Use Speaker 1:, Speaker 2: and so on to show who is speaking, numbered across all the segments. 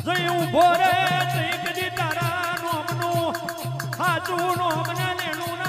Speaker 1: જઈ ઊભો રે શીખ તારા નોમનું હાચું નોમના લેણું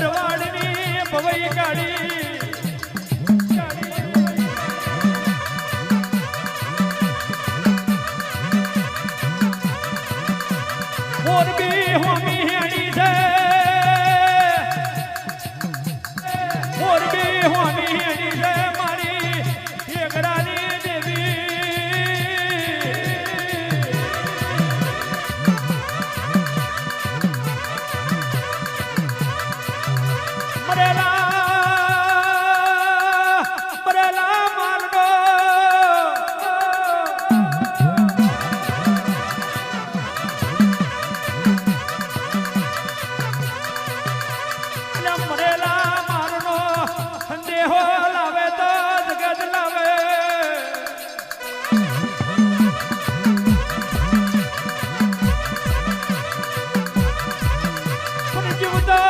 Speaker 1: ભરવાડની ભવઈ કાઢી મોરબી હોમી જીવતા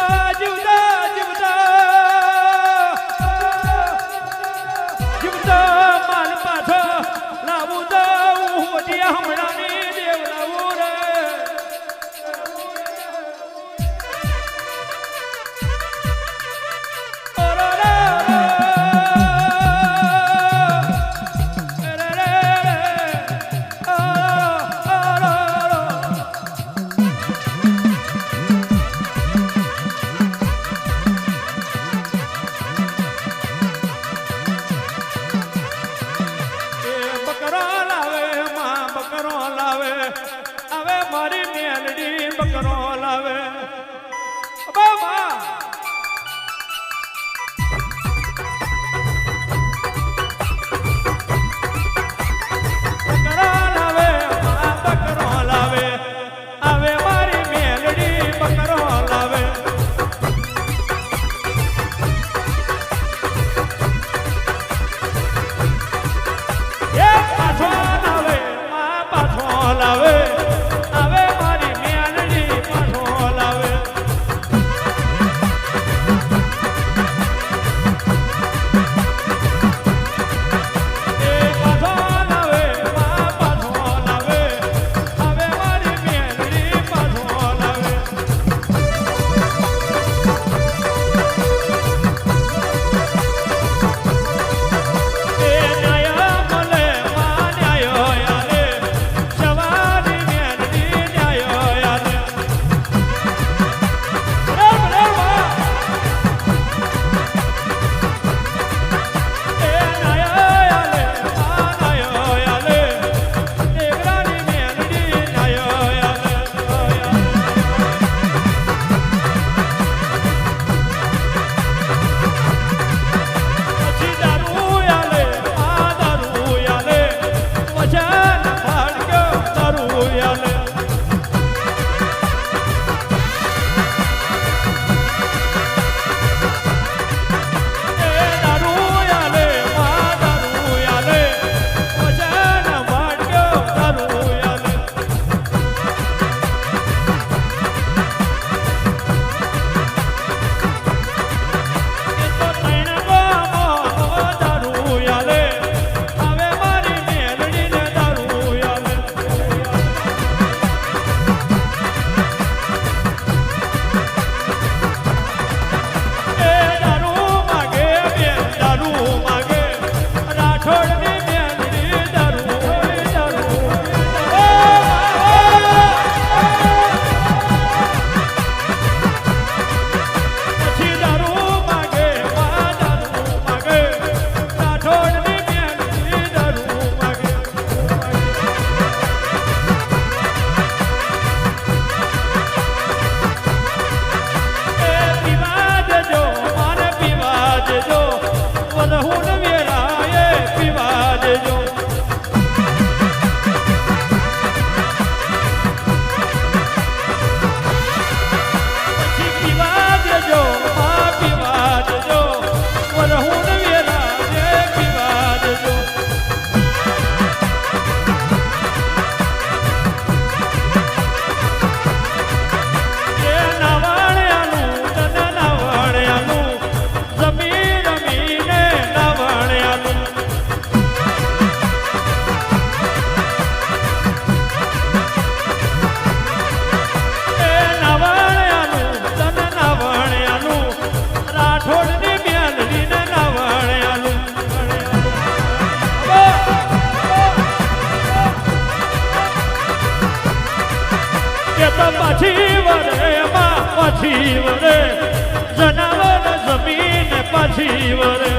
Speaker 1: મારી મેલડી બકરો લાવે. પાછી વરે માં પાછી વરે જનાવર જમીન પાછી વરે.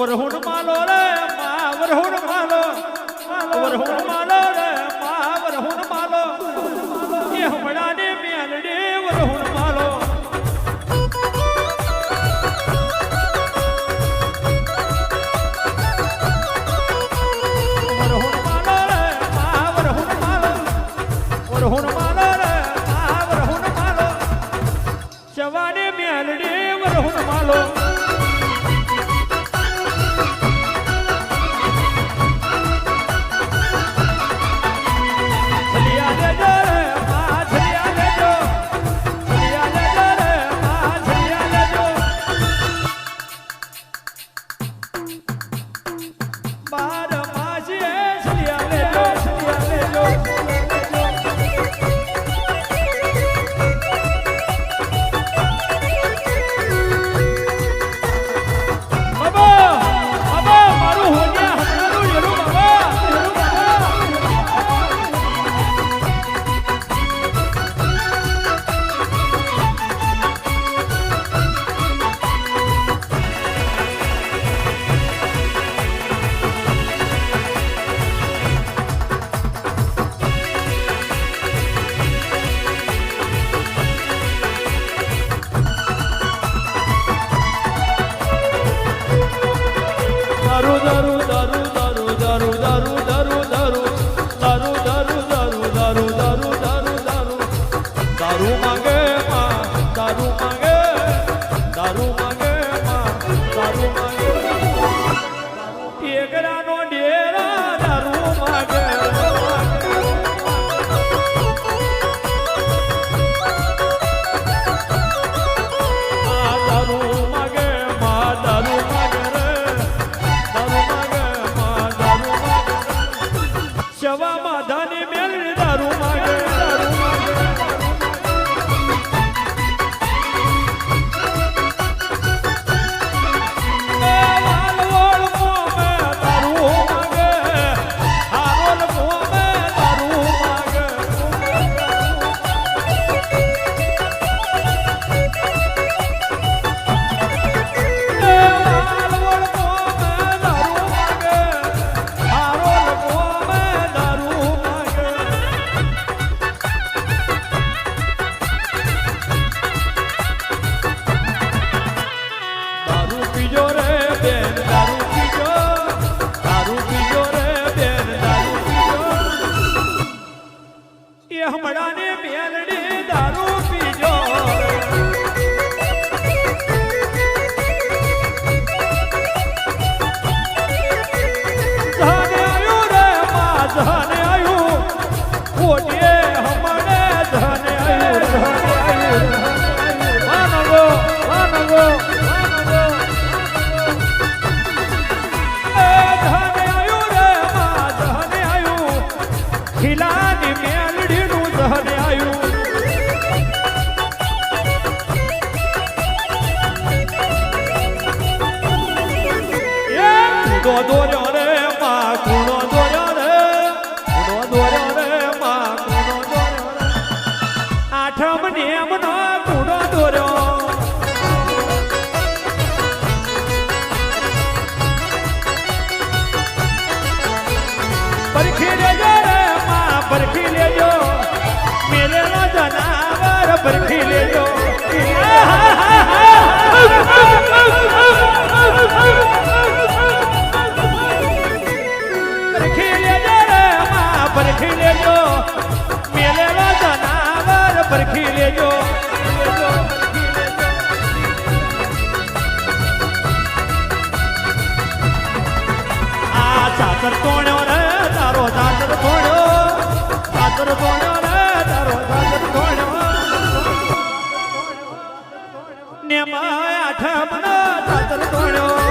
Speaker 1: વરહુણ માલો રે 我多高 લેજો. મેલેલા જનાવર પરખી લેજો. આ ચાતર તોણ્યો રે, તારો ચાતર તોડ્યો. ચાતર તોડ્યો રે, તારો ચાતર તોડ્યો. ને માયા ઠમનો ચાતર તોડ્યો.